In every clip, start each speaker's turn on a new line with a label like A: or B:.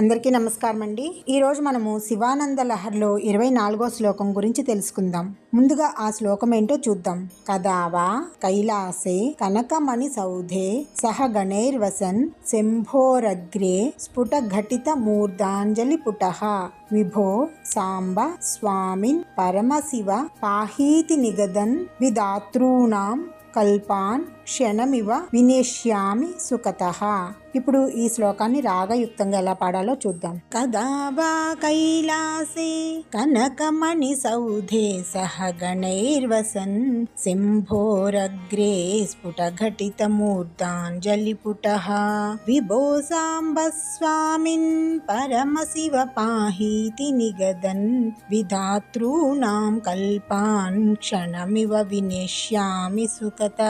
A: అందరికీ నమస్కారం అండి ఈరోజు మనము శివానంద లహర్లో ఇరవై నాలుగో శ్లోకం గురించి తెలుసుకుందాం. ముందుగా ఆ శ్లోకం ఏంటో చూద్దాం. కదావా కైలాసే కనకమణి సౌధే సహ గణైర్వసన్ శంభోరగ్రే స్ఫుట ఘటిత మూర్ధాంజలి పుట విభో సాంబ స్వామిన్ పరమశివ పాహీతి నిగదన్ విదాతృణాం కల్పాన్ క్షణమివ వినేష్యామి సుఖత ఇప్పుడు ఈ శ్లోకాన్ని రాగయుక్తంగా ఎలా పాడాలో చూద్దాం. కదా వా కైలాసే కనకమణి సౌధే సహ గణైర్వసన్ శంభోరగ్రే స్ఫుట ఘటిత మూర్ధాంజలి పుట విభో సాంబ పరమశివ పాహీతి నిగదన్ విధాతృణాం కల్పాన్ క్షణమివ వినేష్యామి సుఖత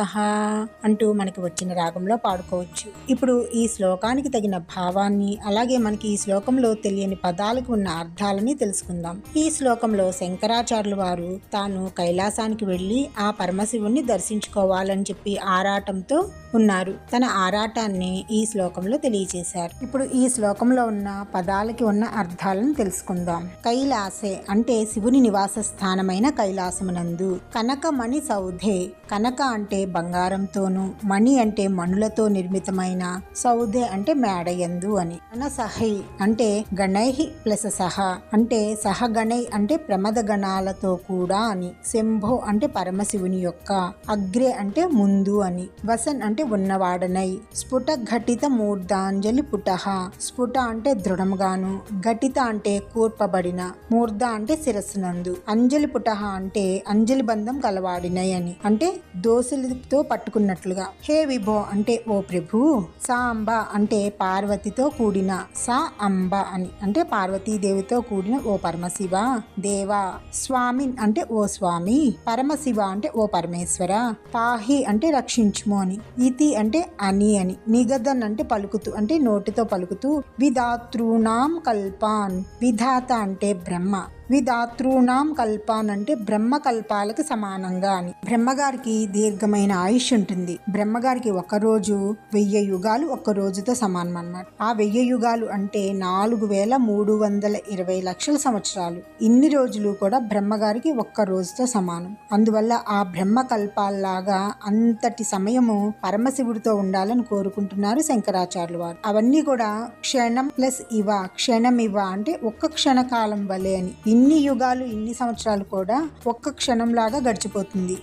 A: అంటూ మనకి వచ్చిన రాగంలో పాడుకోవచ్చు. ఇప్పుడు ఈ శ్లోకానికి తగిన భావాన్ని అలాగే మనకి ఈ శ్లోకంలో తెలియని పదాలకు ఉన్న అర్థాలని తెలుసుకుందాం. ఈ శ్లోకంలో శంకరాచార్యులు వారు తాను కైలాసానికి వెళ్ళి ఆ పరమశివుణ్ణి దర్శించుకోవాలని చెప్పి ఆరాటంతో ఉన్నారు. తన ఆరాటాన్ని ఈ శ్లోకంలో తెలియజేశారు. ఇప్పుడు ఈ శ్లోకంలో ఉన్న పదాలకి ఉన్న అర్థాలను తెలుసుకుందాం. కైలాసే అంటే శివుని నివాస స్థానమైన కైలాసమునందు. కనకమణి సౌధే. కనక అంటే బంగారంతోను మణి అంటే మణులతో నిర్మితమైన సౌదే అంటే మేడయందు అని. సహై అంటే గణైహి ప్లస్ సహ అంటే సహగణై అంటే ప్రమద గణాలతో కూడా అని. శంభో అంటే పరమశివుని యొక్క. అగ్రే అంటే ముందు అని. వసన్ అంటే ఉన్నవాడనై. స్ఫుట ఘటిత మూర్ధాంజలి పుటహ స్ఫుట అంటే దృఢముగాను. ఘటిత అంటే కూర్పబడిన. మూర్ధ అంటే శిరస్సునందు. అంజలి పుటహ అంటే అంజలి బంధం కలవాడినై అని. అంటే దోసులతో పట్టుకున్నట్లుగా. హే విభో అంటే ఓ ప్రభు సాంబ అంటే పార్వతితో కూడిన స అంబ అని. అంటే పార్వతీదేవితో కూడిన ఓ పరమశివ. దేవా స్వామిన్ అంటే ఓ స్వామి. పరమశివ అంటే ఓ పరమేశ్వర. పాహి అంటే రక్షించుము అని. ఇతి అంటే అని అని. నిగదన్ అంటే పలుకుతూ అంటే నోటితో పలుకుతూ విధాతృణాం కల్పాన్. విధాత అంటే బ్రహ్మ. విధాతృణాం కల్పాన్ అంటే బ్రహ్మ కల్పాలకు సమానంగా అని. బ్రహ్మగారికి దీర్ఘమైన ఆయుష్ ఉంటుంది. బ్రహ్మగారికి ఒక రోజు వెయ్యి యుగాలు ఒక్క రోజుతో సమానం అన్నమాట. ఆ వెయ్యి యుగాలు అంటే నాలుగు వేల మూడు వందల ఇరవై లక్షల సంవత్సరాలు. ఇన్ని రోజులు కూడా బ్రహ్మగారికి ఒక్క రోజుతో సమానం. అందువల్ల ఆ బ్రహ్మ కల్పాల్లాగా అంతటి సమయము పరమశివుడితో ఉండాలని కోరుకుంటున్నారు శంకరాచార్యులు వారు. అవన్నీ కూడా క్షణం ప్లస్ ఇవ క్షణం ఇవ అంటే ఒక్క క్షణకాలం వలె అని. ఇన్ని యుగాలు ఇన్ని సంవత్సరాలు కూడా ఒక్క క్షణంలాగా గడిచిపోతుంది.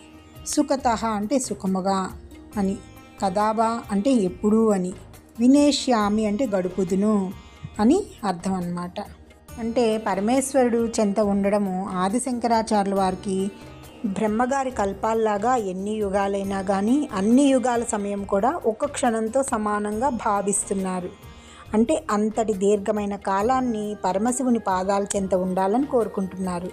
A: సుఖత అంటే సుఖముగా అని కదాబా అంటే ఎప్పుడు అని వినేష్యామి అంటే గడుపుదును అని అర్థం అన్నమాట. అంటే పరమేశ్వరుడు చెంత ఉండడము ఆదిశంకరాచార్యుల వారికి బ్రహ్మగారి కల్పాల్లాగా ఎన్ని యుగాలైనా కానీ అన్ని యుగాల సమయం కూడా ఒక్క క్షణంతో సమానంగా భావిస్తున్నారు. అంటే అంతటి దీర్ఘమైన కాలాన్ని పరమశివుని పాదాల చెంత ఉండాలని కోరుకుంటున్నారు.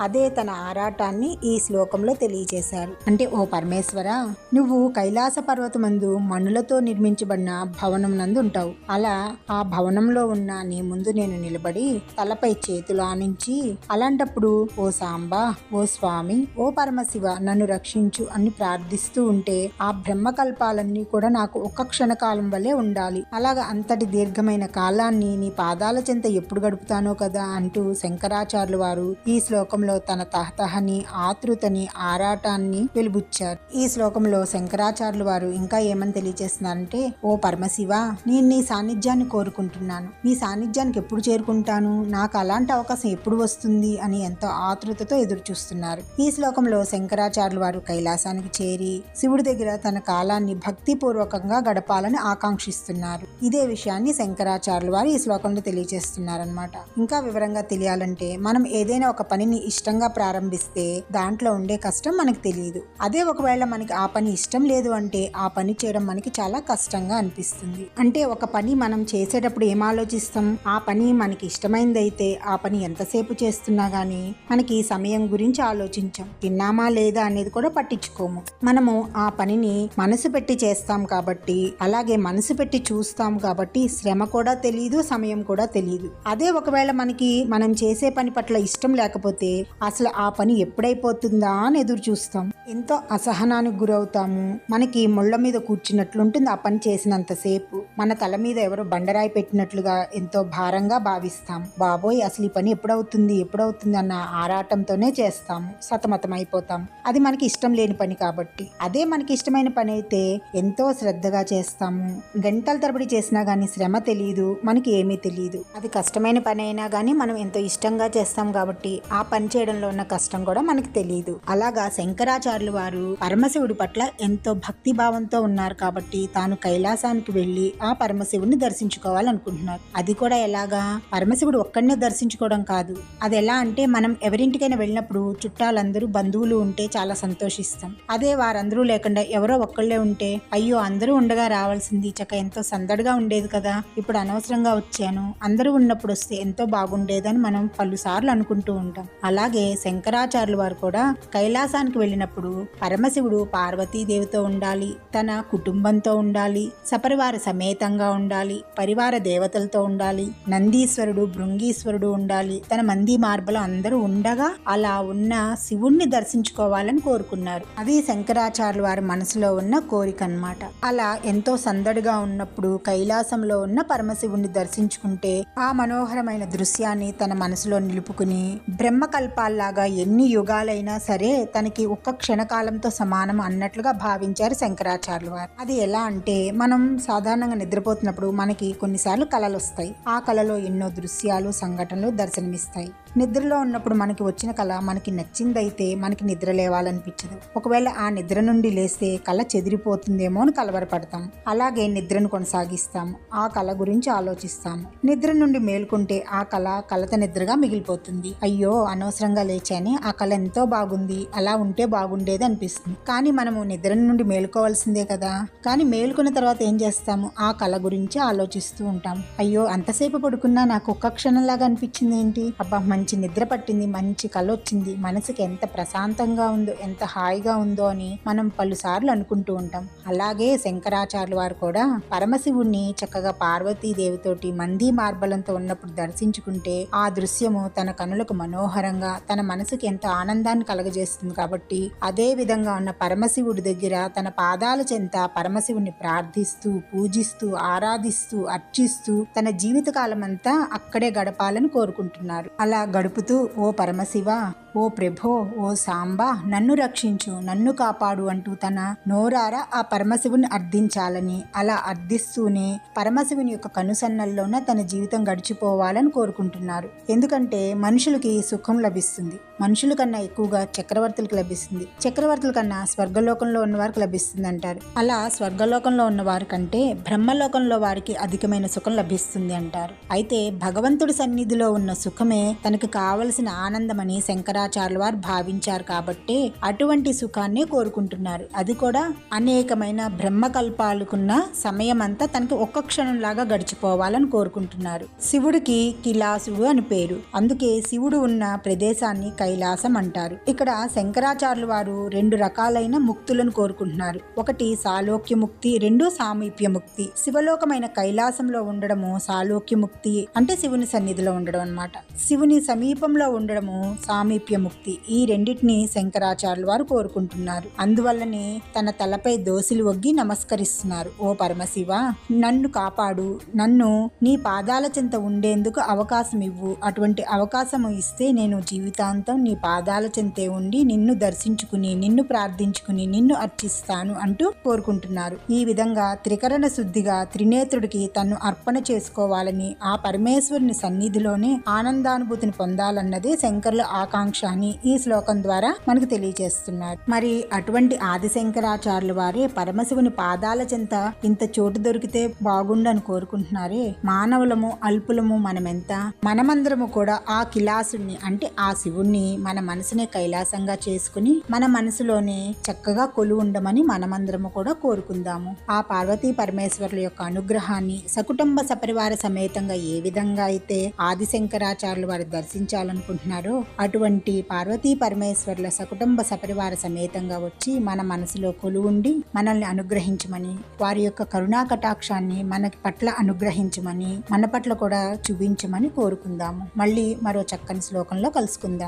A: అదే తన ఆరాటాన్ని ఈ శ్లోకంలో తెలియజేశారు. అంటే ఓ పరమేశ్వర నువ్వు కైలాస పర్వతమందు మణులతో నిర్మించబడిన భవనం నందు ఉంటావు. అలా ఆ భవనంలో ఉన్న నీ ముందు నేను నిలబడి తలపై చేతులు ఆనించి అలాంటప్పుడు ఓ సాంబ ఓ స్వామి ఓ పరమశివ నన్ను రక్షించు అని ప్రార్థిస్తూ ఉంటే ఆ బ్రహ్మకల్పాలన్నీ కూడా నాకు ఒక్క క్షణకాలం వల్లే ఉండాలి. అలాగా అంతటి దీర్ఘమైన కాలాన్ని నీ పాదాల చెంత ఎప్పుడు గడుపుతానో కదా అంటూ శంకరాచార్యులు వారు ఈ శ్లోకం శ్లోకంలో తన తహతహని ఆతృతని ఆరాటాన్ని వెలుబుచ్చారు. ఈ శ్లోకంలో శంకరాచార్యులు వారు ఇంకా ఏమని తెలియజేస్తున్నారంటే ఓ పరమశివ నేను నీ సాన్నిధ్యాన్ని కోరుకుంటున్నాను. నీ సాన్నిధ్యానికి ఎప్పుడు చేరుకుంటాను? నాకు అలాంటి అవకాశం ఎప్పుడు వస్తుంది? అని ఎంతో ఆతృతతో ఎదురు చూస్తున్నారు ఈ శ్లోకంలో శంకరాచార్యులు వారు కైలాసానికి చేరి శివుడి దగ్గర తన కాలాన్ని భక్తిపూర్వకంగా గడపాలని ఆకాంక్షిస్తున్నారు. ఇదే విషయాన్ని శంకరాచార్యులు వారు ఈ శ్లోకంలో తెలియజేస్తున్నారనమాట ఇంకా వివరంగా తెలియాలంటే మనం ఏదైనా ఒక పనిని ఇష్టంగా ప్రారంభిస్తే దాంట్లో ఉండే కష్టం మనకు తెలియదు. అదే ఒకవేళ మనకి ఆ పని ఇష్టం లేదు అంటే ఆ పని చేయడం మనకి చాలా కష్టంగా అనిపిస్తుంది. అంటే ఒక పని మనం చేసేటప్పుడు ఏం ఆలోచిస్తాం? ఆ పని మనకి ఇష్టమైందైతే ఆ పని ఎంతసేపు చేస్తున్నా గానీ మనకి సమయం గురించి ఆలోచించాం. తిన్నామా లేదా అనేది కూడా పట్టించుకోము. మనము ఆ పనిని మనసు పెట్టి చేస్తాం కాబట్టి అలాగే మనసు పెట్టి చూస్తాం కాబట్టి శ్రమ కూడా తెలియదు సమయం కూడా తెలియదు అదే ఒకవేళ మనకి మనం చేసే పని పట్ల ఇష్టం లేకపోతే అసలు ఆ పని ఎప్పుడైపోతుందా అని ఎదురు చూస్తాం. ఎంతో అసహనానికి గురవుతాము. మనకి ముళ్ళ మీద కూర్చున్నట్లుంటుంది ఆ పని చేసినంతసేపు. మన తల మీద ఎవరో బండరాయి పెట్టినట్లుగా ఎంతో భారంగా భావిస్తాం. బాబోయ్ అసలు ఈ పని ఎప్పుడవుతుంది? ఎప్పుడవుతుంది? అన్న ఆరాటంతోనే చేస్తాము. సతమతం అయిపోతాం అది మనకి ఇష్టం లేని పని కాబట్టి. అదే మనకి ఇష్టమైన పని అయితే ఎంతో శ్రద్ధగా చేస్తాము. గంటల తరబడి చేసినా కానీ శ్రమ తెలియదు మనకి ఏమీ తెలియదు అది కష్టమైన పని అయినా కానీ మనం ఎంతో ఇష్టంగా చేస్తాం కాబట్టి ఆ పని చేయడంలో ఉన్న కష్టం కూడా మనకి తెలియదు అలాగా శంకరాచార్యులు వారు పరమశివుడి పట్ల ఎంతో భక్తి భావంతో ఉన్నారు కాబట్టి తాను కైలాసానికి వెళ్ళి ఆ పరమశివుడిని దర్శించుకోవాలనుకుంటున్నారు. అది కూడా ఎలాగా? పరమశివుడు ఒక్కడనే దర్శించుకోవడం కాదు. అది ఎలా అంటే మనం ఎవరింటికైనా వెళ్ళినప్పుడు చుట్టాలందరూ బంధువులు ఉంటే చాలా సంతోషిస్తాం. అదే వారందరూ లేకుండా ఎవరో ఒక్కళ్ళే ఉంటే అయ్యో అందరూ ఉండగా రావాల్సింది చక్క ఎంతో సందడిగా ఉండేది కదా ఇప్పుడు అనవసరంగా వచ్చాను. అందరూ ఉన్నప్పుడు వస్తే ఎంతో బాగుండేదని మనం పలుసార్లు అనుకుంటూ ఉంటాం. అలా అలాగే శంకరాచార్యులు వారు కూడా కైలాసానికి వెళ్ళినప్పుడు పరమశివుడు పార్వతీదేవితో ఉండాలి తన కుటుంబంతో ఉండాలి సపరివార సమేతంగా ఉండాలి పరివార దేవతలతో ఉండాలి నందీశ్వరుడు భృంగీశ్వరుడు ఉండాలి తన మంది మార్బలు అందరూ ఉండగా అలా ఉన్న శివుణ్ణి దర్శించుకోవాలని కోరుకున్నారు. అది శంకరాచార్యులు వారి మనసులో ఉన్న కోరిక అన్నమాట అలా ఎంతో సందడిగా ఉన్నప్పుడు కైలాసంలో ఉన్న పరమశివుణ్ణి దర్శించుకుంటే ఆ మనోహరమైన దృశ్యాన్ని తన మనసులో నిలుపుకుని బ్రహ్మకల్పాల్లాగా ఎన్ని యుగాలైనా సరే తనకి ఒక్క క్షణకాలంతో సమానం అన్నట్లుగా భావించారు శంకరాచార్యులు వారు. అది ఎలా అంటే మనం సాధారణంగా నిద్రపోతున్నప్పుడు మనకి కొన్నిసార్లు కళలు వస్తాయి ఆ కళలో ఎన్నో దృశ్యాలు సంఘటనలు దర్శనమిస్తాయి. నిద్రలో ఉన్నప్పుడు మనకి వచ్చిన కళ మనకి నచ్చిందైతే మనకి నిద్ర లేవాలనిపించదు. ఒకవేళ ఆ నిద్ర నుండి లేస్తే కళ చెదిరిపోతుందేమో అని కలవరపడతాం. అలాగే నిద్రను కొనసాగిస్తాము ఆ కళ గురించి ఆలోచిస్తాము నిద్ర నుండి మేల్కొంటే ఆ కళ కలత నిద్రగా మిగిలిపోతుంది. అయ్యో అనవసరంగా లేచాని ఆ కళ ఎంతో బాగుంది అలా ఉంటే బాగుండేది అనిపిస్తుంది. కానీ మనము నిద్ర నుండి మేలుకోవాల్సిందే కదా. కానీ మేలుకున్న తర్వాత ఏం చేస్తాము? ఆ కళ గురించి ఆలోచిస్తూ ఉంటాం. అయ్యో అంతసేపు పడుకున్నా నాకు ఒక్క క్షణంలాగా అనిపించింది ఏంటి? అబ్బా మంచి నిద్ర పట్టింది మంచి కళ వచ్చింది. మనసుకి ఎంత ప్రశాంతంగా ఉందో ఎంత హాయిగా ఉందో అని మనం పలుసార్లు అనుకుంటూ ఉంటాం. అలాగే శంకరాచార్యులు వారు కూడా పరమశివుణ్ణి చక్కగా పార్వతీదేవితోటి మంది మార్బలంతో ఉన్నప్పుడు దర్శించుకుంటే ఆ దృశ్యము తన కనులకు మనోహరంగా తన మనసుకి ఎంతో ఆనందాన్ని కలగజేస్తుంది కాబట్టి అదే విధంగా ఉన్న పరమశివుడి దగ్గర తన పాదాల చెంత పరమశివుని ప్రార్థిస్తూ పూజిస్తూ ఆరాధిస్తూ అర్చిస్తూ తన జీవితకాలం అంతా అక్కడే గడపాలని కోరుకుంటున్నారు. అలా గడుపుతూ ఓ పరమశివ ఓ ప్రభో ఓ సాంబా నన్ను రక్షించు నన్ను కాపాడు అంటూ తన నోరారా ఆ పరమశివుని అర్థించాలని అలా అర్థిస్తూనే పరమశివుని యొక్క కనుసన్నల్లోన తన జీవితం గడిచిపోవాలని కోరుకుంటున్నారు. ఎందుకంటే మనుషులకి సుఖం లభిస్తుంది. మనుషుల కన్నా ఎక్కువగా చక్రవర్తులకు లభిస్తుంది. చక్రవర్తుల కన్నా స్వర్గలోకంలో ఉన్న వారికి లభిస్తుంది అంటారు అలా స్వర్గలోకంలో ఉన్న వారి కంటే బ్రహ్మలోకంలో వారికి అధికమైన సుఖం లభిస్తుంది అంటారు. అయితే భగవంతుడి సన్నిధిలో ఉన్న సుఖమే తనకు కావలసిన ఆనందమని శంకరాచార్యుల వారు భావించారు కాబట్టి అటువంటి సుఖాన్ని కోరుకుంటున్నారు. అది కూడా అనేకమైన బ్రహ్మకల్పాలకున్న సమయం అంతా తనకి ఒక్క క్షణంలాగా గడిచిపోవాలని కోరుకుంటున్నారు. శివుడికి కిలాసుడు అని పేరు. అందుకే శివుడు ఉన్న ప్రదేశాన్ని కైలాసం అంటారు. ఇక్కడ శంకరాచార్యులు వారు రెండు రకాలైన ముక్తులను కోరుకుంటున్నారు. ఒకటి సాలోక్య ముక్తి రెండు సామీప్య ముక్తి. శివలోకమైన కైలాసంలో ఉండడము సాలోక్య ముక్తి అంటే శివుని సన్నిధిలో ఉండడం అన్నమాట. శివుని సమీపంలో ఉండడము సామీప్య ముక్తి. ఈ రెండింటిని శంకరాచార్యులు వారు కోరుకుంటున్నారు. అందువల్లనే తన తలపై దోసిలు ఒగ్గి నమస్కరిస్తున్నారు. ఓ పరమశివ నన్ను కాపాడు. నన్ను నీ పాదాల చింత ఉండేందుకు అవకాశం ఇవ్వు. అటువంటి అవకాశం ఇస్తే నేను జీవితాంతం నీ పాదాల చెంతే ఉండి నిన్ను దర్శించుకుని నిన్ను ప్రార్థించుకుని నిన్ను అర్చిస్తాను అంటూ కోరుకుంటున్నారు. ఈ విధంగా త్రికరణ శుద్ధిగా త్రినేత్రుడికి తన్ను అర్పణ చేసుకోవాలని ఆ పరమేశ్వరుని సన్నిధిలోనే ఆనందానుభూతిని పొందాలన్నదే శంకర్ల ఆకాంక్ష అని ఈ శ్లోకం ద్వారా మనకు తెలియజేస్తున్నారు. మరి అటువంటి ఆదిశంకరాచార్యుల వారే పరమశివుని పాదాల చెంత ఇంత చోటు దొరికితే బాగుండని కోరుకుంటున్నారే? మానవులము అల్పులము మనమెంత? మనమందరము కూడా ఆ కిలాసుని అంటే ఆ శివుణ్ణి మన మనసునే కైలాసంగా చేసుకుని మన మనసులోనే చక్కగా కొలు ఉండమని మనమందరము కూడా కోరుకుందాము. ఆ పార్వతీ పరమేశ్వరుల యొక్క అనుగ్రహాన్ని సకుటుంబ సపరివార సమేతంగా ఏ విధంగా అయితే ఆదిశంకరాచార్యులు వారు దర్శించాలనుకుంటున్నారో అటువంటి పార్వతీ పరమేశ్వరుల సకుటుంబ సపరివార సమేతంగా వచ్చి మన మనసులో కొలువుండి మనల్ని అనుగ్రహించమని వారి యొక్క కరుణా కటాక్షాన్ని మన పట్ల అనుగ్రహించమని మన పట్ల కూడా చూపించమని కోరుకుందాము. మళ్ళీ మరో చక్కని శ్లోకంలో కలుసుకుందాం